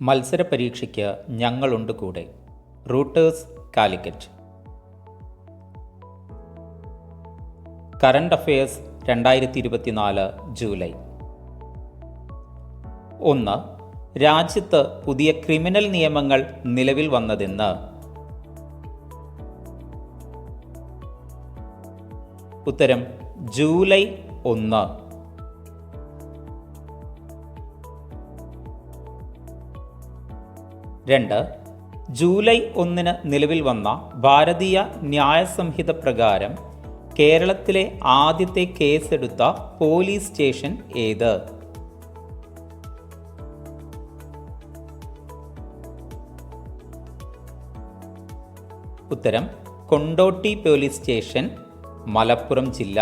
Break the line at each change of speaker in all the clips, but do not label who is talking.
മത്സര പരീക്ഷയ്ക്ക് ഞങ്ങളുണ്ട് കൂടെ. റൂട്ടേഴ്സ് കാലിക്കറ്റ്. കറണ്ട് അഫയേഴ്സ് രണ്ടായിരത്തി ഇരുപത്തിനാല് ജൂലൈ. ഒന്ന് രാജ്യത്ത് പുതിയ ക്രിമിനൽ നിയമങ്ങൾ നിലവിൽ വന്നതെന്ന്. ഉത്തരം ജൂലൈ ഒന്ന്. രണ്ട് ജൂലൈ ഒന്നിന് നിലവിൽ വന്ന ഭാരതീയ ന്യായ സംഹിത പ്രകാരം കേരളത്തിലെ ആദ്യത്തെ കേസെടുത്ത പോലീസ് സ്റ്റേഷൻ ഏത്? ഉത്തരം കൊണ്ടോട്ടി പോലീസ് സ്റ്റേഷൻ മലപ്പുറം ജില്ല.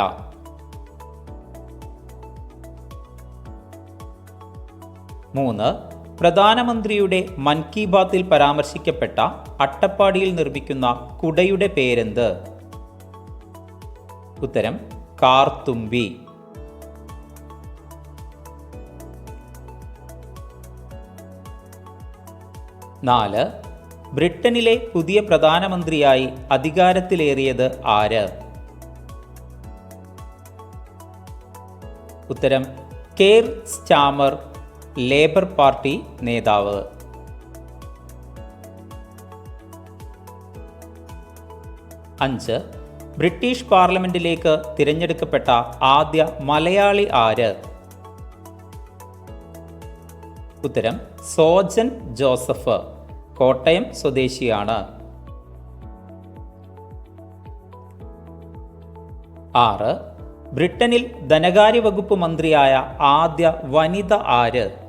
മൂന്ന് പ്രധാനമന്ത്രിയുടെ മൻ കി ബാത്തിൽ പരാമർശിക്കപ്പെട്ട അട്ടപ്പാടിയിൽ നിർമ്മിക്കുന്ന കുടയുടെ പേരെന്ത്? ഉത്തരം കാർത്തുമ്പി. നാല് ബ്രിട്ടനിലെ പുതിയ പ്രധാനമന്ത്രിയായി അധികാരത്തിലേറിയത് ആര്? ഉത്തരം കെയർ സ്റ്റാമർ. ലേബർ പാർട്ടി നേതാവ്. അഞ്ച് ബ്രിട്ടീഷ് പാർലമെന്റിലേക്ക് തിരഞ്ഞെടുക്കപ്പെട്ട ആദ്യ മലയാളി ആര്? ഉത്തരം സോജൻ ജോസഫ് കോട്ടയം സ്വദേശിയാണ്. ആറ് ബ്രിട്ടനിൽ ധനകാര്യ വകുപ്പ് മന്ത്രിയായ ആദ്യ വനിത ആര്?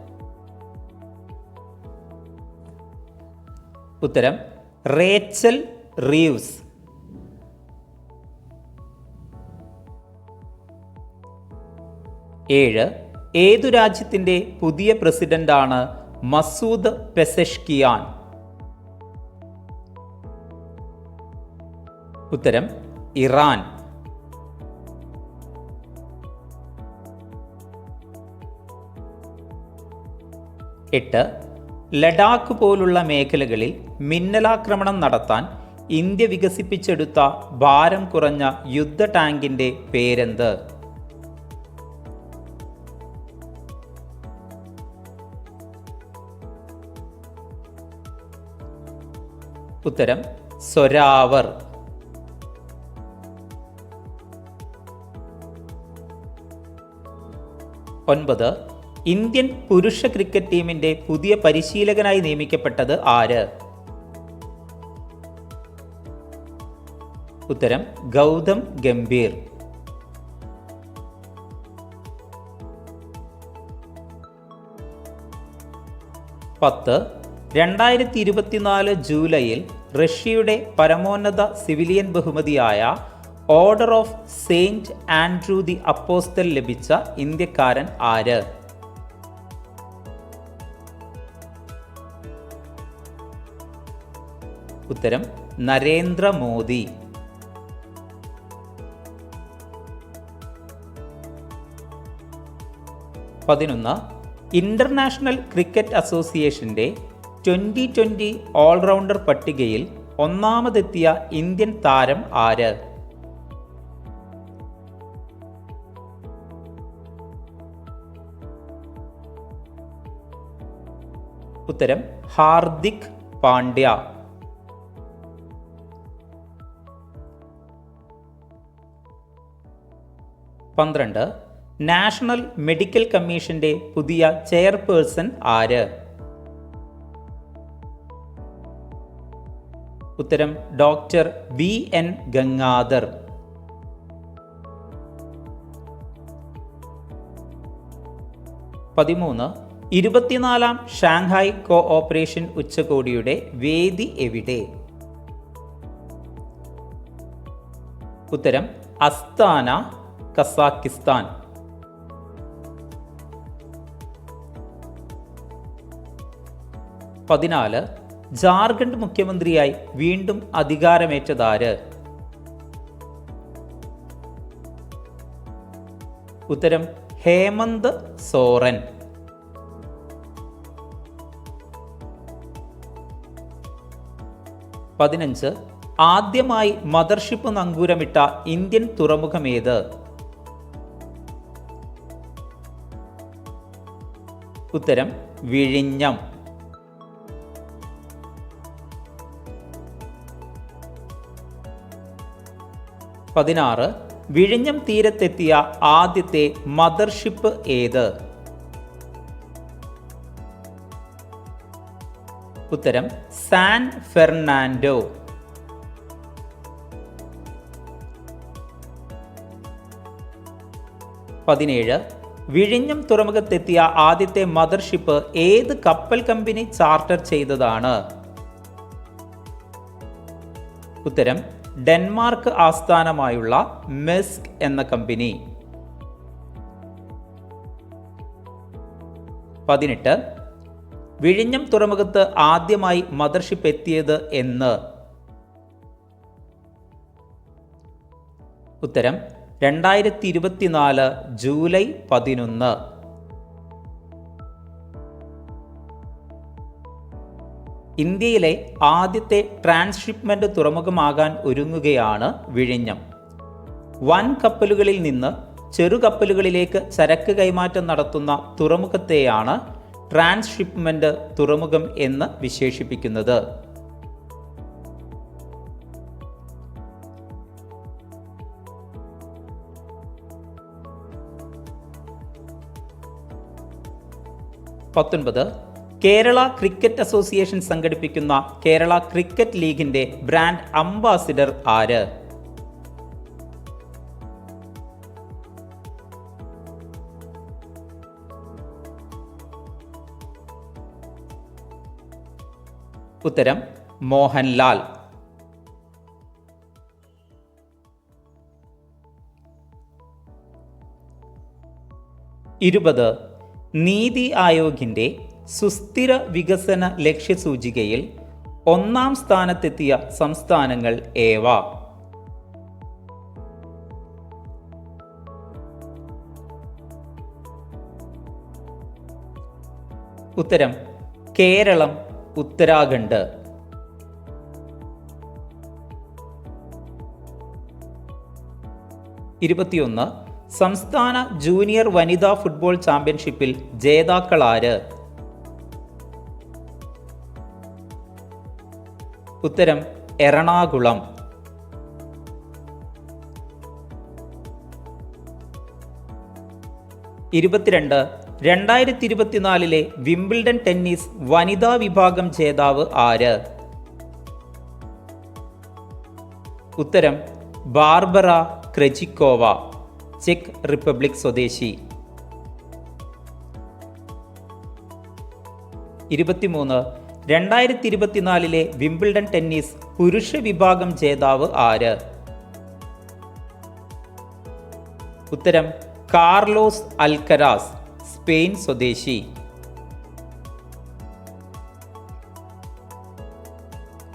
ഉത്തരം റേച്ചൽ റീവ്സ്. ഏഴ് ഏതു രാജ്യത്തിന്റെ പുതിയ പ്രസിഡന്റാണ് മസൂദ് പെസഷ്കിയാൻ? ഉത്തരം ഇറാൻ. എട്ട് ലഡാക്ക് പോലുള്ള മേഖലകളിൽ മിന്നലാക്രമണം നടത്താൻ ഇന്ത്യ വികസിപ്പിച്ചെടുത്ത ഭാരം കുറഞ്ഞ യുദ്ധ ടാങ്കിന്റെ പേരെന്ത്? ഉത്തരം സ്വരാവർ ഒൻപത് ഇന്ത്യൻ പുരുഷ ക്രിക്കറ്റ് ടീമിന്റെ പുതിയ പരിശീലകനായി നിയമിക്കപ്പെട്ടത് ആര്? ഉത്തരം ഗൗതം ഗംഭീർ. പത്ത് രണ്ടായിരത്തി ഇരുപത്തിനാല് ജൂലൈയിൽ റഷ്യയുടെ പരമോന്നത സിവിലിയൻ ബഹുമതിയായ Order of Saint Andrew the Apostle ലഭിച്ച ഇന്ത്യക്കാരൻ ആര്? ഉത്തരം നരേന്ദ്രമോദി. പതിനൊന്ന് ഇന്റർനാഷണൽ ക്രിക്കറ്റ് അസോസിയേഷന്റെ ട്വന്റി ട്വന്റി ഓൾറൗണ്ടർ പട്ടികയിൽ ഒന്നാമതെത്തിയ ഇന്ത്യൻ താരം ആര്? ഉത്തരം ഹാർദിക് പാണ്ഡ്യ. പന്ത്രണ്ട്. നാഷണൽ മെഡിക്കൽ കമ്മീഷന്റെ പുതിയ ചെയർപേഴ്സൺ ആര്? ഉത്തരം ഡോക്ടർ വി എൻ ഗംഗാധർ. പതിമൂന്ന്. ഇരുപത്തിനാലാം ഷാങ്ഹായ് കോ ഓപ്പറേഷൻ ഉച്ചകോടിയുടെ വേദി എവിടെ? ഉത്തരം അസ്താന കസാക്കിസ്ഥാൻ. പതിനാല് ജാർഖണ്ഡ് മുഖ്യമന്ത്രിയായി വീണ്ടും അധികാരമേറ്റതാര്? ഉത്തരം ഹേമന്ത് സോറൻ. പതിനഞ്ച് ആദ്യമായി മദർഷിപ്പ് നങ്കൂരമിട്ട ഇന്ത്യൻ തുറമുഖമേത് ഉത്തരം വിഴിഞ്ഞം. പതിനാറ് വിഴിഞ്ഞം തീരത്തെത്തിയ ആദ്യത്തെ മദർഷിപ്പ് ഏത്? ഉത്തരം സാൻ ഫെർണാൻഡോ. പതിനേഴ് വിഴിഞ്ഞം തുറമുഖത്തെത്തിയ ആദ്യത്തെ മദർഷിപ്പ് ഏത് കപ്പൽ കമ്പനി ചാർട്ടർ ചെയ്തതാണ്? ഉത്തരം ഡെൻമാർക്ക് ആസ്ഥാനമായുള്ള മെസ്ക് എന്ന കമ്പനി. പതിനെട്ട് വിഴിഞ്ഞം തുറമുഖത്ത് ആദ്യമായി മദർഷിപ്പ് എത്തിയത് എന്ന്. ഉത്തരം രണ്ടായിരത്തി ഇരുപത്തിനാല് ജൂലൈ പതിനൊന്ന്. ഇന്ത്യയിലെ ആദ്യത്തെ ട്രാൻസ്ഷിപ്മെന്റ് തുറമുഖമാകാൻ ഒരുങ്ങുകയാണ് വിഴിഞ്ഞം. വൻ കപ്പലുകളിൽ നിന്ന് ചെറു കപ്പലുകളിലേക്ക് ചരക്ക് കൈമാറ്റം നടത്തുന്ന തുറമുഖത്തെയാണ് ട്രാൻസ്ഷിപ്മെന്റ് തുറമുഖം എന്ന് വിശേഷിപ്പിക്കുന്നത്. പത്തൊൻപത്. കേരള ക്രിക്കറ്റ് അസോസിയേഷൻ സംഘടിപ്പിക്കുന്ന കേരള ക്രിക്കറ്റ് ലീഗിന്റെ ബ്രാൻഡ് അംബാസിഡർ ആര്? ഉത്തരം മോഹൻലാൽ. ഇരുപത്. നീതി ആയോഗിന്റെ സുസ്ഥിര വികസന ലക്ഷ്യസൂചികയിൽ ഒന്നാം സ്ഥാനത്തെത്തിയ സംസ്ഥാനങ്ങൾ ഏവ? ഉത്തരം കേരളം ഉത്തരാഖണ്ഡ്. ഇരുപത്തിയൊന്ന് സംസ്ഥാന ജൂനിയർ വനിതാ ഫുട്ബോൾ ചാമ്പ്യൻഷിപ്പിൽ ജേതാക്കളാര് ഉത്തരം എറണാകുളം. ഇരുപത്തിരണ്ട് രണ്ടായിരത്തി ഇരുപത്തിനാലിലെ വിംബിൾഡൺ ടെന്നീസ് വനിതാ വിഭാഗം ജേതാവ് ആര്? ഉത്തരം ബാർബറ ക്രെജിക്കോവ. ചെക്ക് റിപ്പബ്ലിക് സ്വദേശി. ഇരുപത്തിമൂന്ന്. രണ്ടായിരത്തി ഇരുപത്തിനാലിലെ വിംബിൾഡൺ ടെന്നീസ് പുരുഷ വിഭാഗം ജേതാവ് ആര്? ഉത്തരം കാർലോസ് അൽക്കരാസ് സ്പെയിൻ സ്വദേശി.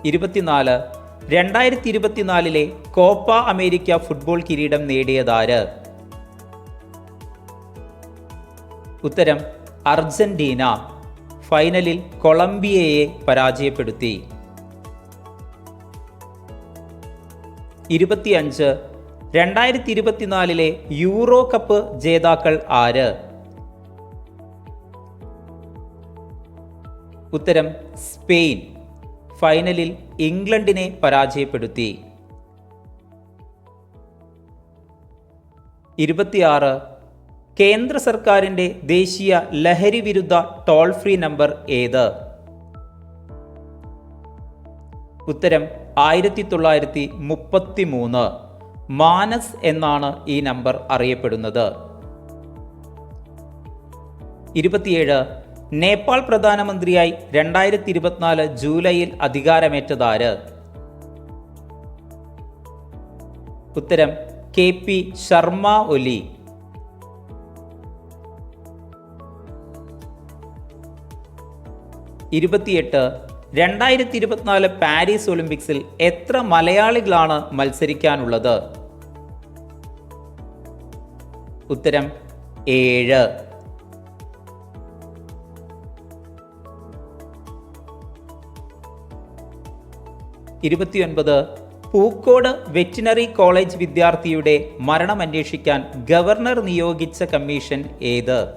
ഇരുപത്തിനാല്. രണ്ടായിരത്തി ഇരുപത്തിനാലിലെ കോപ്പ അമേരിക്ക ഫുട്ബോൾ കിരീടം നേടിയതാര്? ഉത്തരം അർജന്റീന. ഫൈനലിൽ കൊളംബിയയെ പരാജയപ്പെടുത്തി. ഇരുപത്തിയഞ്ച്. രണ്ടായിരത്തി ഇരുപത്തിനാലിലെ യൂറോ കപ്പ് ജേതാക്കൾ ആര്? ഉത്തരം സ്പെയിൻ. ഫൈനലിൽ ഇംഗ്ലണ്ടിനെ പരാജയപ്പെടുത്തി. ഇരുപത്തിയാറ്. കേന്ദ്ര സർക്കാരിന്റെ ദേശീയ ലഹരി വിരുദ്ധ ടോൾ ഫ്രീ നമ്പർ ഏത്? ഉത്തരം ആയിരത്തി തൊള്ളായിരത്തി മുപ്പത്തി മൂന്ന് മാനസ് എന്നാണ് ഈ നമ്പർ അറിയപ്പെടുന്നത്. ഇരുപത്തിയേഴ്. നേപ്പാൾ പ്രധാനമന്ത്രിയായി രണ്ടായിരത്തി ഇരുപത്തിനാല് ജൂലൈയിൽ അധികാരമേറ്റതാര്? ഉത്തരം കെ പി ശർമ്മ ഒലി. ഇരുപത്തിയെട്ട് രണ്ടായിരത്തി ഇരുപത്തിനാല് പാരീസ് ഒളിമ്പിക്സിൽ എത്ര മലയാളികളാണ് മത്സരിക്കാനുള്ളത്? ഉത്തരം ഏഴ്. ഇരുപത്തിയൊൻപത് പൂക്കോട് വെറ്റിനറി കോളേജ് വിദ്യാർത്ഥിയുടെ മരണം അന്വേഷിക്കാൻ ഗവർണർ നിയോഗിച്ച കമ്മീഷൻ ഏത്?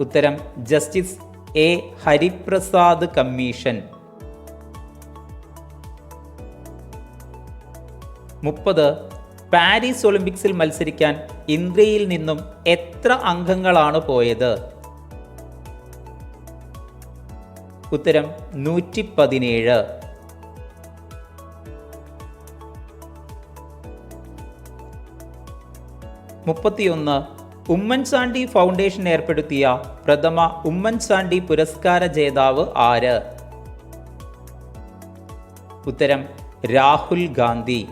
ഉത്തരം ജസ്റ്റിസ് എ ഹരിപ്രസാദ് കമ്മീഷൻ. മുപ്പത് പാരീസ് ഒളിമ്പിക്സിൽ മത്സരിക്കാൻ ഇന്ത്യയിൽ നിന്നും എത്ര അംഗങ്ങളാണ് പോയത്? ഉത്തരം നൂറ്റി പതിനേഴ് മുപ്പത്തിയൊന്ന് ഉമ്മൻചാണ്ടി ഫൗണ്ടേഷൻ ഏർപ്പെടുത്തിയ പ്രഥമ ഉമ്മൻചാണ്ടി പുരസ്കാര ജേതാവ് ആര്? ഉത്തരം രാഹുൽ ഗാന്ധി.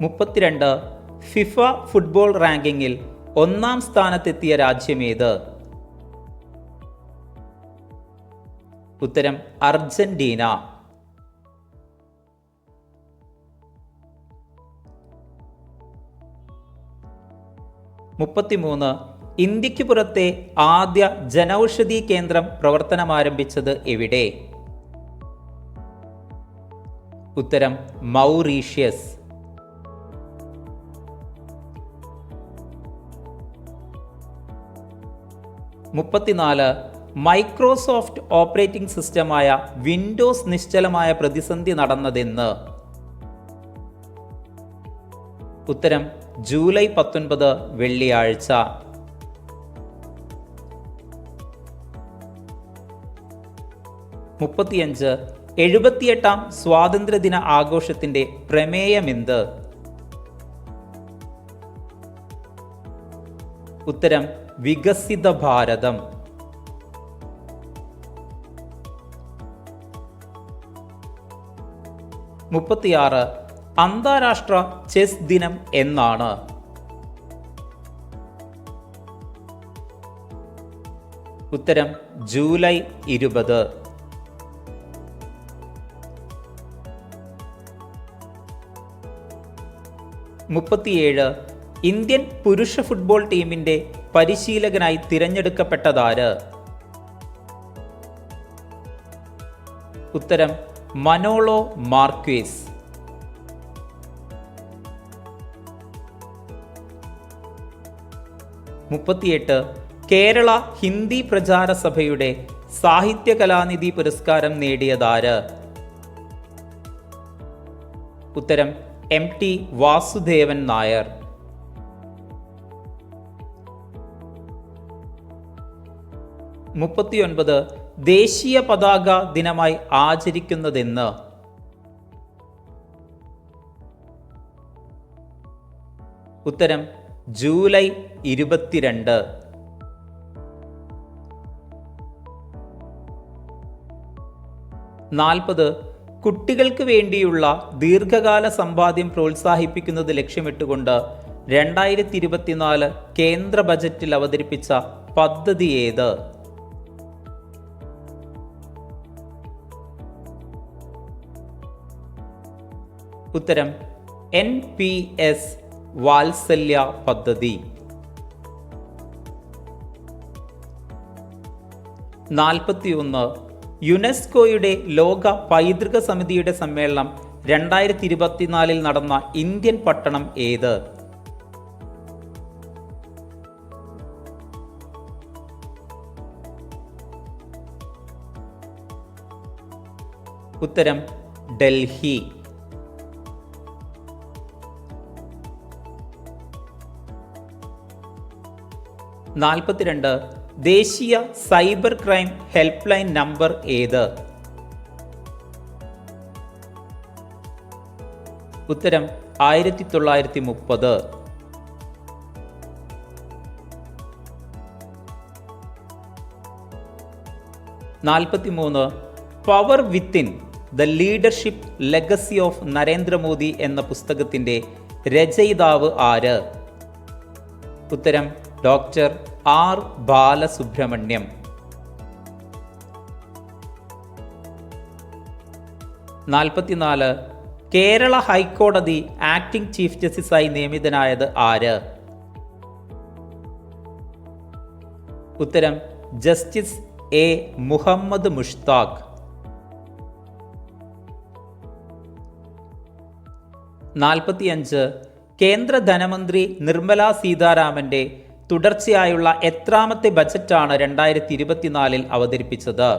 മുപ്പത്തിരണ്ട് ഫിഫ ഫുട്ബോൾ റാങ്കിങ്ങിൽ ഒന്നാം സ്ഥാനത്തെത്തിയ രാജ്യമേത് ഉത്തരം അർജന്റീന. മുപ്പത്തിമൂന്ന്. ഇന്ത്യയ്ക്ക് പുറത്തെ ആദ്യ ജനൌഷധി കേന്ദ്രം പ്രവർത്തനമാരംഭിച്ചത് എവിടെ? ഉത്തരം മൗറീഷ്യസ്. മുപ്പത്തിനാല്. മൈക്രോസോഫ്റ്റ് ഓപ്പറേറ്റിംഗ് സിസ്റ്റമായ വിൻഡോസ് നിശ്ചലമായ പ്രതിസന്ധി നടന്നതെന്ന്. ഉത്തരം ജൂലൈ പത്തൊൻപത് വെള്ളിയാഴ്ച. മുപ്പത്തിയഞ്ച് എഴുപത്തിയെട്ടാം സ്വാതന്ത്ര്യദിന ആഘോഷത്തിന്റെ പ്രമേയമെന്ത്? ഉത്തരം വികസിത ഭാരതം. മുപ്പത്തിയാറ് അന്താരാഷ്ട്ര ചെസ് ദിനം എന്നാണ്. ഉത്തരം ജൂലൈ ഇരുപത്. മുപ്പത്തിയേഴ് ഇന്ത്യൻ പുരുഷ ഫുട്ബോൾ ടീമിന്റെ പരിശീലകനായി തിരഞ്ഞെടുക്കപ്പെട്ടതാര്? ഉത്തരം മനോളോ മാർക്വേസ്. മുപ്പത്തിയെട്ട് കേരള ഹിന്ദി പ്രചാര സഭയുടെ സാഹിത്യ കലാനിധി പുരസ്കാരം നേടിയതാര്? ഉത്തരം എം ടി വാസുദേവൻ നായർ. മുപ്പത്തിയൊൻപത് ദേശീയ പതാക ദിനമായി ആചരിക്കുന്നതെന്ന്. ഉത്തരം ജൂലൈ ഇരുപത്തിരണ്ട്. നാൽപ്പത്. കുട്ടികൾക്ക് വേണ്ടിയുള്ള ദീർഘകാല സമ്പാദ്യം പ്രോത്സാഹിപ്പിക്കുന്നത് ലക്ഷ്യമിട്ടുകൊണ്ട് രണ്ടായിരത്തി ഇരുപത്തിനാല് കേന്ദ്ര ബജറ്റിൽ അവതരിപ്പിച്ച പദ്ധതി ഏത്? ഉത്തരം എൻ പി എസ് വാത്സല്യ പദ്ധതി. നാൽപ്പത്തിയൊന്ന് യുനെസ്കോയുടെ ലോക പൈതൃക സമിതിയുടെ സമ്മേളനം രണ്ടായിരത്തി ഇരുപത്തിനാലിൽ നടന്ന ഇന്ത്യൻ പട്ടണം ഏത്? ഉത്തരം ഡൽഹി. നാൽപ്പത്തിരണ്ട് ദേശീയ cyber crime help line number ഏത്? ഉത്തരം ആയിരത്തി തൊള്ളായിരത്തി മുപ്പത് നാൽപ്പത്തിമൂന്ന് power within the leadership legacy of Narendra Modi എന്ന പുസ്തകത്തിന്റെ രചയിതാവ് ആര്? ഉത്തരം ഡോക്ടർ ആർ ബാലസുബ്രഹ്മണ്യം. നാൽപ്പത്തിനാല് കേരള ഹൈക്കോടതി ആക്ടിംഗ് ചീഫ് ജസ്റ്റിസായി നിയമിതനായത് ആര്? ഉത്തരം ജസ്റ്റിസ് എ മുഹമ്മദ് മുഷ്താഖ്. നാൽപ്പത്തിയഞ്ച് കേന്ദ്ര ധനമന്ത്രി നിർമ്മല സീതാരാമന്റെ തുടർച്ചയായുള്ള എത്രാമത്തെ ബജറ്റാണ് രണ്ടായിരത്തി ഇരുപത്തിനാലിൽ അവതരിപ്പിച്ചത്?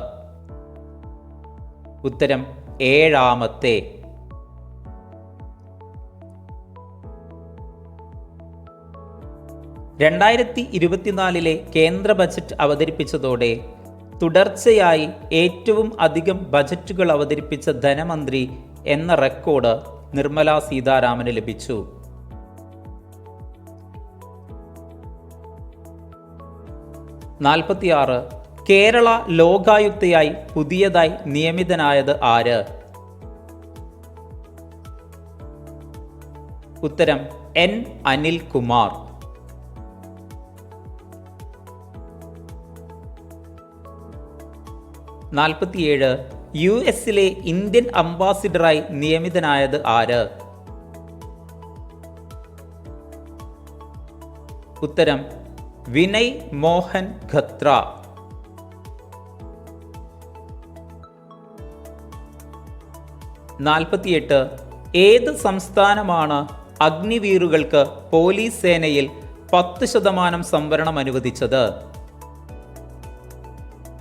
ഉത്തരം ഏഴാമത്തെ. രണ്ടായിരത്തി ഇരുപത്തിനാലിലെ കേന്ദ്ര ബജറ്റ് അവതരിപ്പിച്ചതോടെ തുടർച്ചയായി ഏറ്റവും അധികം ബജറ്റുകൾ അവതരിപ്പിച്ച ധനമന്ത്രി എന്ന റെക്കോർഡ് നിർമ്മലാ സീതാരാമന് ലഭിച്ചു. നാൽപ്പത്തിയാറ്. കേരള ലോകായുക്തയായി പുതിയതായി നിയമിതനായത് ആര്? ഉത്തരം എൻ. അനിൽ കുമാർ നാൽപ്പത്തിയേഴ്. യു എസിലെ ഇന്ത്യൻ അംബാസിഡറായി നിയമിതനായത് ആര്? ഉത്തരം വിനയ് മോഹൻ ഖത്ര. നാൽപ്പത്തിയെട്ട്. ഏത് സംസ്ഥാനമാണ് അഗ്നിവീറുകൾക്ക് പോലീസ് സേനയിൽ പത്ത് ശതമാനം സംവരണം അനുവദിച്ചത്?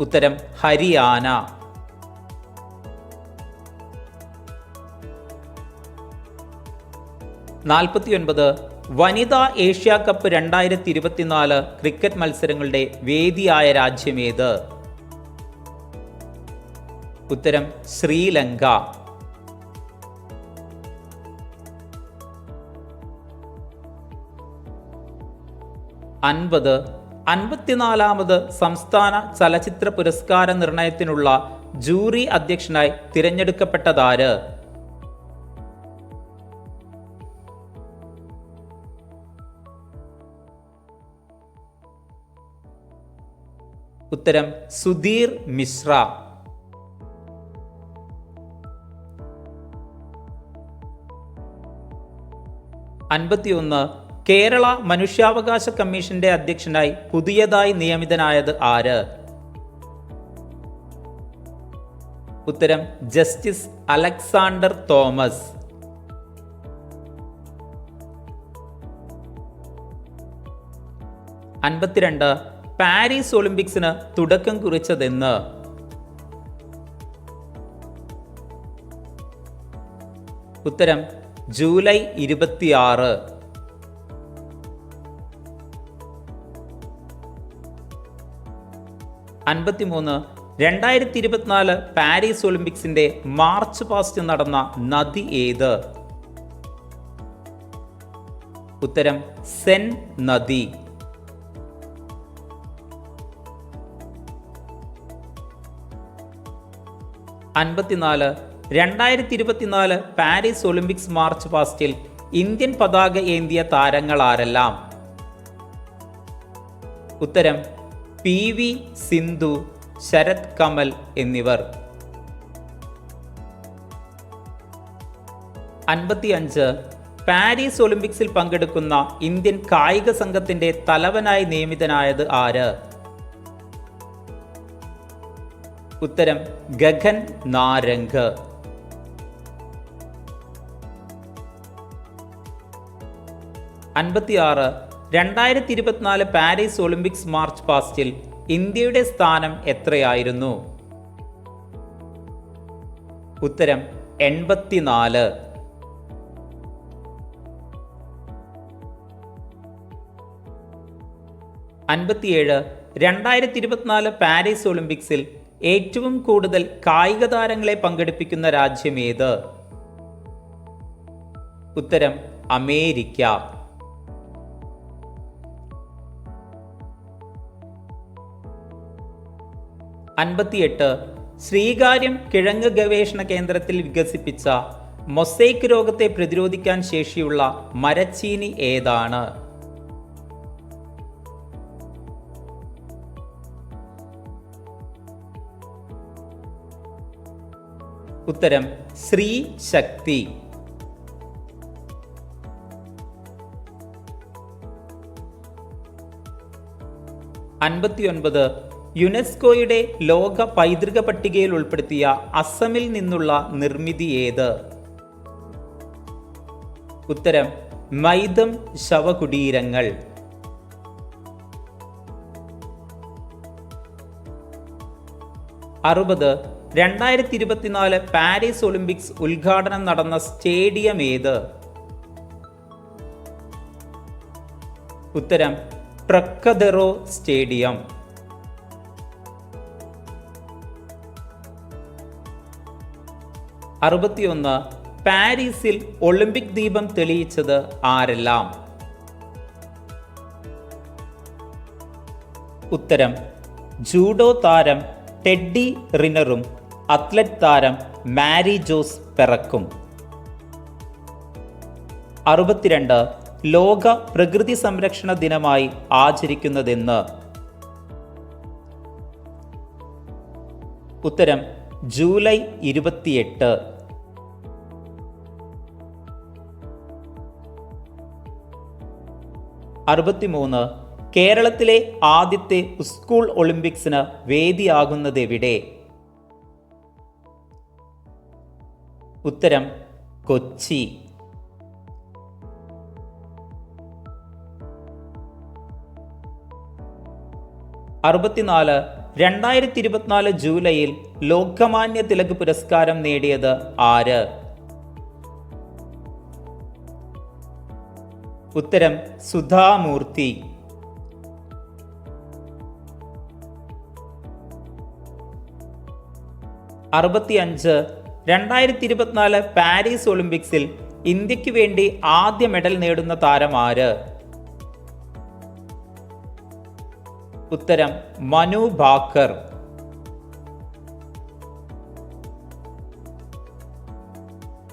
ഉത്തരം ഹരിയാന. നാൽപ്പത്തിയൊൻപത്. വനിതാ ഏഷ്യ കപ്പ് രണ്ടായിരത്തി ഇരുപത്തിനാല് ക്രിക്കറ്റ് മത്സരങ്ങളുടെ വേദിയായ രാജ്യമേത്? ഉത്തരം ശ്രീലങ്ക. അൻപത് അൻപത്തിനാലാമത് സംസ്ഥാന ചലച്ചിത്ര പുരസ്കാര നിർണയത്തിനുള്ള ജൂറി അധ്യക്ഷനായി തിരഞ്ഞെടുക്കപ്പെട്ടതാര്? ഉത്തരം സുധീർ മിശ്ര. അൻപത്തിയൊന്ന് കേരള മനുഷ്യാവകാശ കമ്മീഷന്റെ അധ്യക്ഷനായി പുതിയതായി നിയമിതനായത് ആര്? ഉത്തരം ജസ്റ്റിസ് അലക്സാണ്ടർ തോമസ്. അൻപത്തിരണ്ട് പാരീസ് ഒളിമ്പിക്സിന് തുടക്കം കുറിച്ചതെന്ന്. ഉത്തരം ജൂലൈ ഇരുപത്തിയാറ്. അൻപത്തിമൂന്ന് രണ്ടായിരത്തി ഇരുപത്തിനാല് പാരീസ് ഒളിമ്പിക്സിന്റെ മാർച്ച് പാസ്റ്റ് നടന്ന നദി ഏത്? ഉത്തരം സെൻ നദി. അൻപത്തിനാല് രണ്ടായിരത്തി ഇരുപത്തിനാല് പാരീസ് ഒളിമ്പിക്സ് മാർച്ച് പാസ്റ്റിൽ ഇന്ത്യൻ പതാക ഏന്തിയ താരങ്ങൾ ആരെല്ലാം? ഉത്തരം പി വി സിന്ധു ശരത് കമൽ എന്നിവർ. അൻപത്തിയഞ്ച് പാരീസ് ഒളിമ്പിക്സിൽ പങ്കെടുക്കുന്ന ഇന്ത്യൻ കായിക സംഘത്തിന്റെ തലവനായി നിയമിതനായത് ആര്? ഉത്തരം ഗഗൻ നാരംഗ്. അൻപത്തിയാറ് രണ്ടായിരത്തി ഇരുപത്തിനാല് പാരീസ് ഒളിമ്പിക്സ് മാർച്ച് പാസ്റ്റിൽ ഇന്ത്യയുടെ സ്ഥാനം എത്രയായിരുന്നു? ഉത്തരം എൺപത്തിനാല്. അൻപത്തിയേഴ് രണ്ടായിരത്തി ഇരുപത്തിനാല് പാരീസ് ഒളിമ്പിക്സിൽ ഏറ്റവും കൂടുതൽ കായിക താരങ്ങളെ പങ്കെടുപ്പിക്കുന്ന രാജ്യം ഏത്? ഉത്തരം അമേരിക്ക. അൻപത്തിയെട്ട്. ശ്രീകാര്യം കിഴങ്ങ് ഗവേഷണ കേന്ദ്രത്തിൽ വികസിപ്പിച്ച മൊസൈക്ക് രോഗത്തെ പ്രതിരോധിക്കാൻ ശേഷിയുള്ള മരച്ചീനി ഏതാണ്? ഉത്തരം ശ്രീ ശക്തി. അൻപത്തിയൊൻപത് യുനെസ്കോയുടെ ലോക പൈതൃക പട്ടികയിൽ ഉൾപ്പെടുത്തിയ അസമിൽ നിന്നുള്ള നിർമ്മിതി ഏത്? ഉത്തരം മൈദം ശവകുടീരങ്ങൾ. അറുപത് രണ്ടായിരത്തി ഇരുപത്തിനാല് പാരീസ് ഒളിമ്പിക്സ് ഉദ്ഘാടനം നടന്ന സ്റ്റേഡിയം ഏത്? ഉത്തരം ട്രക്കദെറോ സ്റ്റേഡിയം. അറുപത്തിയൊന്ന് പാരീസിൽ ഒളിമ്പിക് ദീപം തെളിയിച്ചത് ആരെല്ലാം? ഉത്തരം ജൂഡോ താരം ടെഡ്ഡി റിനറും അത്ലറ്റ് താരം മാരി ജോസ് പെറക്കും. അറുപത്തിരണ്ട് ലോക പ്രകൃതി സംരക്ഷണ ദിനമായി ആചരിക്കുന്നതെന്ന്. ഉത്തരം ജൂലൈ ഇരുപത്തിയെട്ട്. അറുപത്തിമൂന്ന് കേരളത്തിലെ ആദ്യത്തെ സ്കൂൾ ഒളിമ്പിക്സിന് വേദിയാകുന്നതെവിടെ? ഉത്തരം കൊച്ചി. അറുപത്തിനാല് രണ്ടായിരത്തി ഇരുപത്തിനാല് ജൂലൈയിൽ ലോകമാന്യ തിലക് പുരസ്കാരം നേടിയത് ആര്? ഉത്തരം സുധാമൂർത്തി. അറുപത്തിയഞ്ച് രണ്ടായിരത്തി ഇരുപത്തിനാല് പാരീസ് ഒളിമ്പിക്സിൽ ഇന്ത്യയ്ക്ക് വേണ്ടി ആദ്യ മെഡൽ നേടുന്ന താരം ആര്? ഉത്തരം മനു ഭാക്കർ.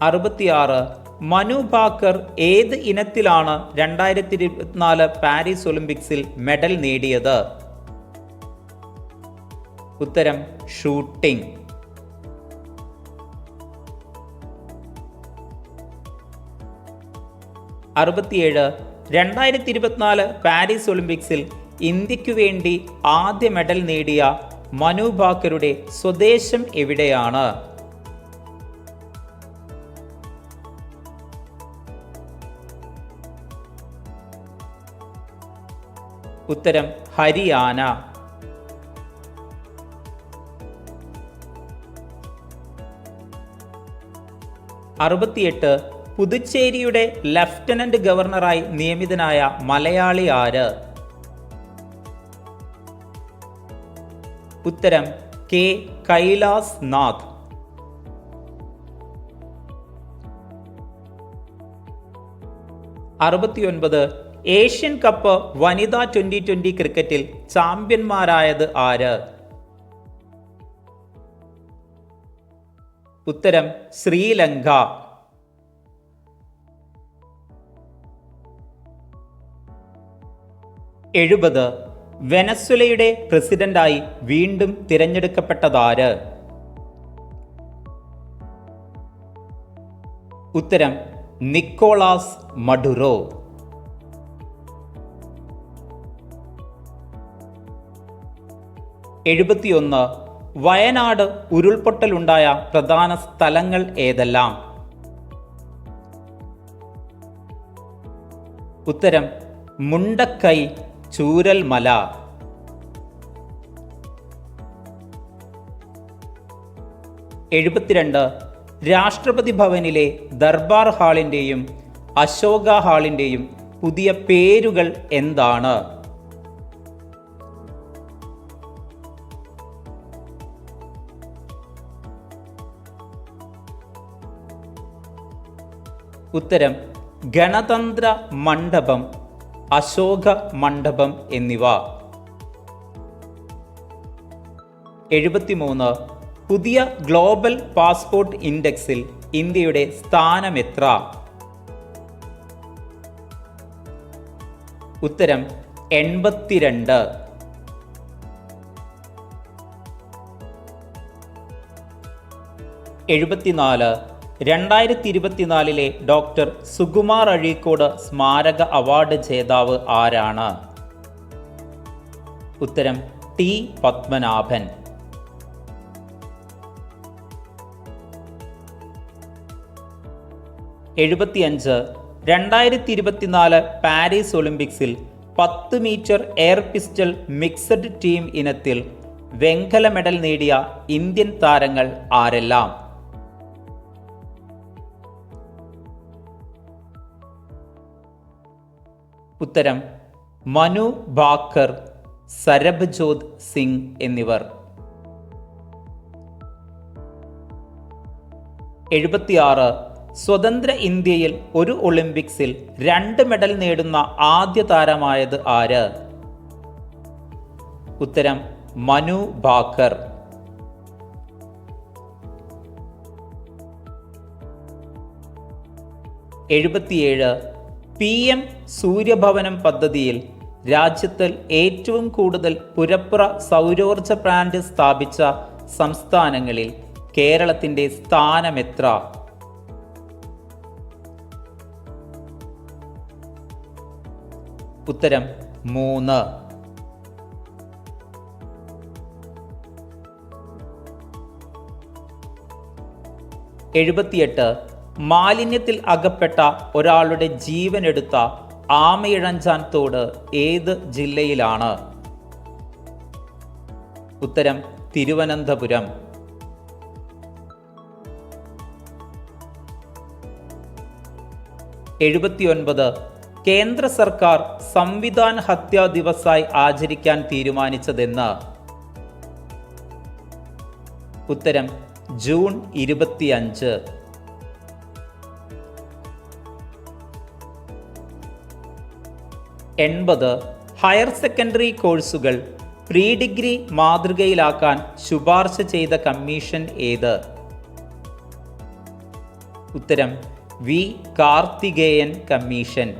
അറുപത്തിയാറ് മനു ഭാക്കർ ഏത് ഇനത്തിലാണ് രണ്ടായിരത്തി ഇരുപത്തിനാല് പാരീസ് ഒളിമ്പിക്സിൽ മെഡൽ നേടിയത്? ഉത്തരം ഷൂട്ടിംഗ്. അറുപത്തിയേഴ് രണ്ടായിരത്തി ഇരുപത്തിനാല് പാരീസ് ഒളിമ്പിക്സിൽ ഇന്ത്യക്കു വേണ്ടി ആദ്യ മെഡൽ നേടിയ മനു ഭാക്കറുടെ സ്വദേശം എവിടെയാണ്? ഉത്തരം ഹരിയാന. അറുപത്തിയെട്ട് പുതുച്ചേരിയുടെ ലഫ്റ്റനന്റ് ഗവർണറായി നിയമിതനായ മലയാളി ആര്? ഉത്തരം കെ. കൈലാസ് നാഥ്. അറുപത്തിയൊൻപത് ഏഷ്യൻ കപ്പ് വനിതാ ട്വന്റി ട്വന്റി ക്രിക്കറ്റിൽ ചാമ്പ്യന്മാരായത് ആര്? ഉത്തരം ശ്രീലങ്ക. എഴുപത് വെനസ്വലയുടെ പ്രസിഡന്റായി വീണ്ടും തിരഞ്ഞെടുക്കപ്പെട്ടതാര്? ഉത്തരം നിക്കോളാസ് മഡുറോ. എഴുപത്തിയൊന്ന് വയനാട് ഉരുൾപൊട്ടലുണ്ടായ പ്രധാന സ്ഥലങ്ങൾ ഏതെല്ലാം? ഉത്തരം മുണ്ടക്കൈ ചൂരൽമല. എഴുപത്തിരണ്ട്. രാഷ്ട്രപതി ഭവനിലെ ദർബാർ ഹാളിന്റെയും അശോക ഹാളിന്റെയും പുതിയ പേരുകൾ എന്താണ്? ഉത്തരം ഗണതന്ത്ര മണ്ഡപം. അശോക മണ്ഡപം എന്നിവ. എഴുപത്തിമൂന്ന്. പുതിയ ഗ്ലോബൽ പാസ്പോർട്ട് ഇൻഡെക്സിൽ ഇന്ത്യയുടെ സ്ഥാനമെത്ര ഉത്തരം എൺപത്തിരണ്ട്. എഴുപത്തിനാല്. രണ്ടായിരത്തി ഇരുപത്തിനാലിലെ ഡോക്ടർ സുകുമാർ അഴീക്കോട് സ്മാരക അവാർഡ് ജേതാവ് ആരാണ്? ഉത്തരം ടി പത്മനാഭൻ. എഴുപത്തിയഞ്ച് രണ്ടായിരത്തി ഇരുപത്തിനാല് പാരീസ് ഒളിമ്പിക്സിൽ പത്ത് metre air pistol mixed team ഇനത്തിൽ വെങ്കല മെഡൽ നേടിയ ഇന്ത്യൻ താരങ്ങൾ ആരെല്ലാം? ഉത്തരം മനു ഭാക്കർ സരബ്ജോത് സിംഗ് എന്നിവർ. എഴുപത്തിയാറ് സ്വതന്ത്ര ഇന്ത്യയിൽ ഒരു ഒളിമ്പിക്സിൽ രണ്ട് മെഡൽ നേടുന്ന ആദ്യ താരമായത് ആര്? ഉത്തരം മനു ബാക്കർ എഴുപത്തിയേഴ് പി എം സൂര്യഭവനം പദ്ധതിയിൽ രാജ്യത്തിൽ ഏറ്റവും കൂടുതൽ പുരപ്പുറ സൗരോർജ പ്ലാന്റ് സ്ഥാപിച്ച സംസ്ഥാനങ്ങളിൽ സ്ഥാനം സ്ഥാനമെത്ര ഉത്തരം മൂന്ന്. എഴുപത്തിയെട്ട് മാലിന്യത്തിൽ അകപ്പെട്ട ഒരാളുടെ ജീവനെടുത്ത ആമയിഴഞ്ചാൻ തോട് ഏത് ജില്ലയിലാണ്? ഉത്തരം തിരുവനന്തപുരം. എഴുപത്തിയൊൻപത്. കേന്ദ്ര സർക്കാർ സംവിധാൻ ഹത്യാ ദിവസായി ആചരിക്കാൻ തീരുമാനിച്ചതെന്ന്. ഉത്തരം ജൂൺ ഇരുപത്തിയഞ്ച്. എൺപത് ഹയർ സെക്കൻഡറി കോഴ്സുകൾ പ്രീ ഡിഗ്രി മാതൃകയിലാക്കാൻ ശുപാർശ ചെയ്ത കമ്മീഷൻ ഏത്? ഉത്തരം വി. കാർത്തികേയൻ കമ്മീഷൻ.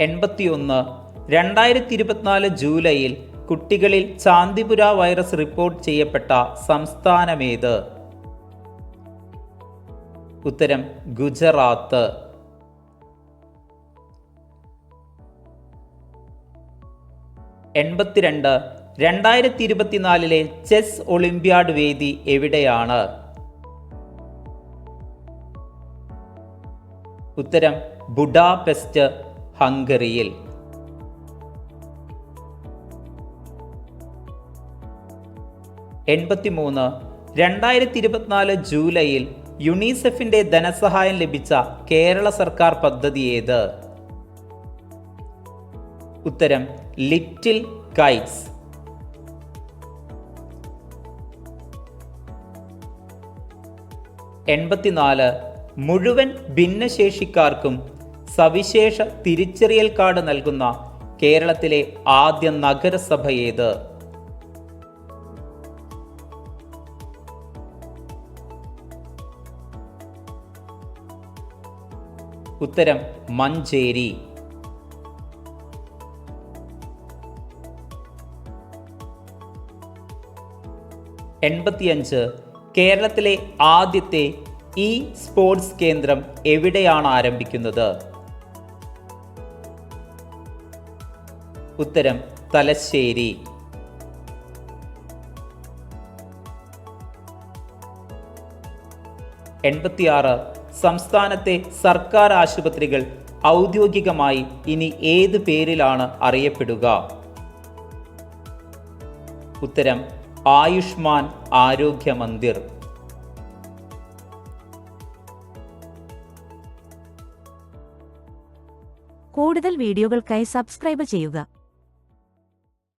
എൺപത്തിയൊന്ന് രണ്ടായിരത്തി ഇരുപത്തിനാല് ജൂലൈയിൽ കുട്ടികളിൽ ചാന്തിപുര വൈറസ് റിപ്പോർട്ട് ചെയ്യപ്പെട്ട സംസ്ഥാനമേത്? ഉത്തരം ഗുജറാത്ത്. എൺപത്തിരണ്ട് രണ്ടായിരത്തി ഇരുപത്തിനാലിലെ ചെസ് ഒളിമ്പ്യാഡ് വേദി എവിടെയാണ്? ഉത്തരം ബുഡാപെസ്റ്റ് ഹംഗറിയിൽ. എൺപത്തിമൂന്ന് രണ്ടായിരത്തി ഇരുപത്തിനാല് ജൂലൈയിൽ യുണിസെഫിന്റെ ധനസഹായം ലഭിച്ച കേരള സർക്കാർ പദ്ധതി ഏത്? ഉത്തരം ലിറ്റിൽ കൈറ്റ്സ് എൺപത്തിനാല് മുഴുവൻ ഭിന്നശേഷിക്കാർക്കും സവിശേഷ തിരിച്ചറിയൽ കാർഡ് നൽകുന്ന കേരളത്തിലെ ആദ്യ നഗരസഭ ഏത്? ഉത്തരം മഞ്ചേരി. എൺപത്തിയഞ്ച്. കേരളത്തിലെ ആദ്യത്തെ ഇ സ്പോർട്സ് കേന്ദ്രം എവിടെയാണ് ആരംഭിക്കുന്നത്? ഉത്തരം തലശ്ശേരി. എൺപത്തിയാറ്. സംസ്ഥാനത്തെ സർക്കാർ ആശുപത്രികൾ ഔദ്യോഗികമായി ഇനി ഏത് പേരിലാണ് അറിയപ്പെടുക? ഉത്തരം ആയുഷ്മാൻ ആരോഗ്യ മന്ദിർ.
കൂടുതൽ വീഡിയോകൾക്കായി സബ്സ്ക്രൈബ് ചെയ്യുക.